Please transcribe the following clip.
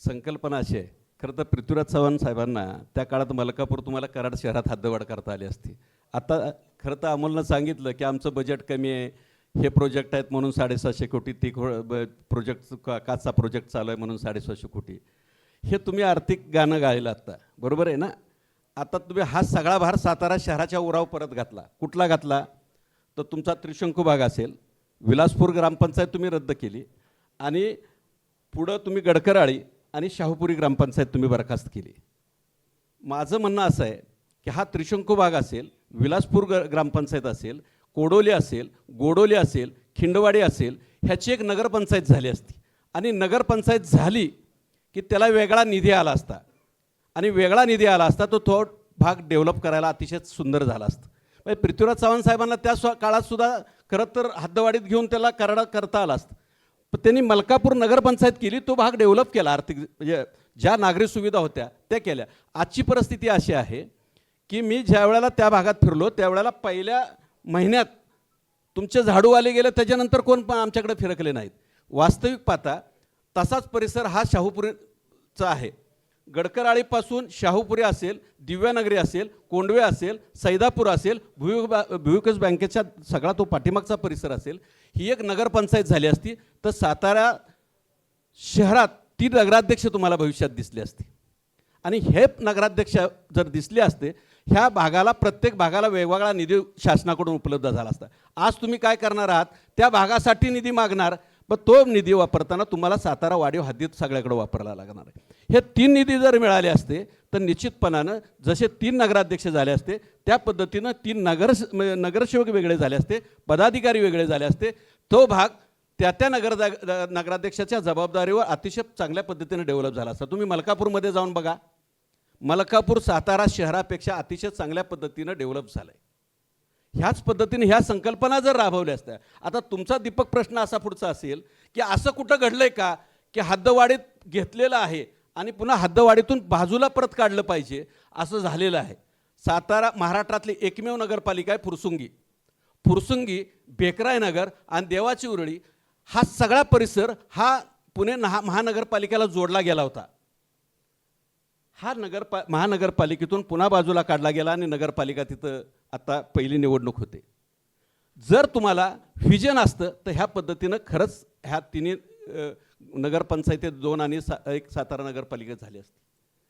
संकल्पना अशी आहे. खरं तर पृथ्वीराज चव्हाण साहेबांना त्या काळात मलकापूर तुम्हाला कराड शहरात हद्दवाढ करता आली असती. आता खरं तर अमोलनं सांगितलं की आमचं बजेट कमी आहे. हे प्रोजेक्ट आहेत म्हणून साडेसातशे कोटी ती प्रोजेक्ट का काचा प्रोजेक्ट चालू आहे म्हणून साडेसातशे कोटी. हे तुम्ही आर्थिक गाणं गायलं आत्ता बरोबर आहे ना? आता तुम्ही हा सगळा भार सातारा शहराच्या उराव परत घातला. कुठला घातला? तर तुमचा त्रिशंकू भाग असेल. विलासपूर ग्रामपंचायत तुम्ही रद्द केली. आणि पुढं तुम्ही गडकराळी आणि शाहूपुरी ग्रामपंचायत तुम्ही बरखास्त केली. माझं म्हणणं असं आहे की हा त्रिशंकू भाग असेल विलासपूर ग ग्रामपंचायत असेल कोडोली असेल गोडोली असेल खिंडवाडी असेल ह्याची एक नगरपंचायत झाली असती. आणि नगरपंचायत झाली की त्याला वेगळा निधी आला असता. आणि वेगळा निधी आला असता तो तो भाग डेव्हलप करायला अतिशय सुंदर झाला असतं. म्हणजे पृथ्वीराज चव्हाण साहेबांना त्या स्व काळातसुद्धा खरं तर हद्दवाडीत घेऊन त्याला कराडा करता आला असतं. पण त्यांनी मलकापूर नगरपंचायत केली तो भाग डेव्हलप केला आर्थिक म्हणजे ज्या नागरी सुविधा होत्या त्या केल्या. आजची परिस्थिती अशी आहे की मी ज्या वेळेला त्या भागात फिरलो त्यावेळेला पहिल्या महिन्यात तुमचे झाडूवाले गेले त्याच्यानंतर कोण पण आमच्याकडे फिरकले नाहीत. वास्तविक पाहता तसाच परिसर हा शाहूपुरीचा आहे. गडकराळीपासून शाहूपुरी असेल दिव्यानगरी असेल कोंडवे असेल सैदापूर असेल भूवि भूविकास बँकेच्या सगळा तो पाठीमागचा परिसर असेल ही एक नगरपंचायत झाली असती तर सातारा शहरात ती नगराध्यक्ष तुम्हाला भविष्यात दिसली असती. आणि हे नगराध्यक्ष जर दिसले असते ह्या भागाला प्रत्येक भागाला वेगवेगळा निधी शासनाकडून उपलब्ध झाला असता. आज तुम्ही काय करणार आहात? त्या भागासाठी निधी मागणार पण तो निधी वापरताना तुम्हाला सातारा वाढीव हद्दीत सगळ्याकडे वापरायला लागणार आहे. हे तीन निधी जर मिळाले असते तर निश्चितपणानं जसे तीन नगराध्यक्ष झाले असते त्या पद्धतीनं तीन नगर नगरसेवक वेगळे झाले असते पदाधिकारी वेगळे झाले असते. तो भाग त्या त्या नगर नगराध्यक्षाच्या जबाबदारीवर अतिशय चांगल्या पद्धतीने डेव्हलप झाला असता. तुम्ही मलकापूरमध्ये जाऊन बघा. मलकापूर सातारा शहरापेक्षा अतिशय चांगल्या पद्धतीनं डेव्हलप झालं आहे ह्याच पद्धतीने ह्या संकल्पना जर राबवल्या असत्या आता तुमचा दीपक प्रश्न असा पुढचा असेल की असं कुठं घडलंय का की हद्दवाढीत घेतलेलं आहे आणि पुन्हा हद्दवाढीतून बाजूला परत काढलं पाहिजे असं झालेलं आहे. सातारा महाराष्ट्रातली एकमेव नगरपालिका आहे फुरसुंगी. फुरसुंगी बेकराय नगर आणि देवाची उरळी हा सगळा परिसर हा पुणे नहा महानगरपालिकेला जोडला गेला होता. हा नगरपा महानगरपालिकेतून पुन्हा बाजूला काढला गेला आणि नगरपालिका तिथं आता पहिली निवडणूक होते. जर तुम्हाला व्हिजन असतं तर ह्या पद्धतीनं खरंच ह्या तिन्ही नगरपंचायतीत दोन आणि सा एक सातारा नगरपालिका झाली असती.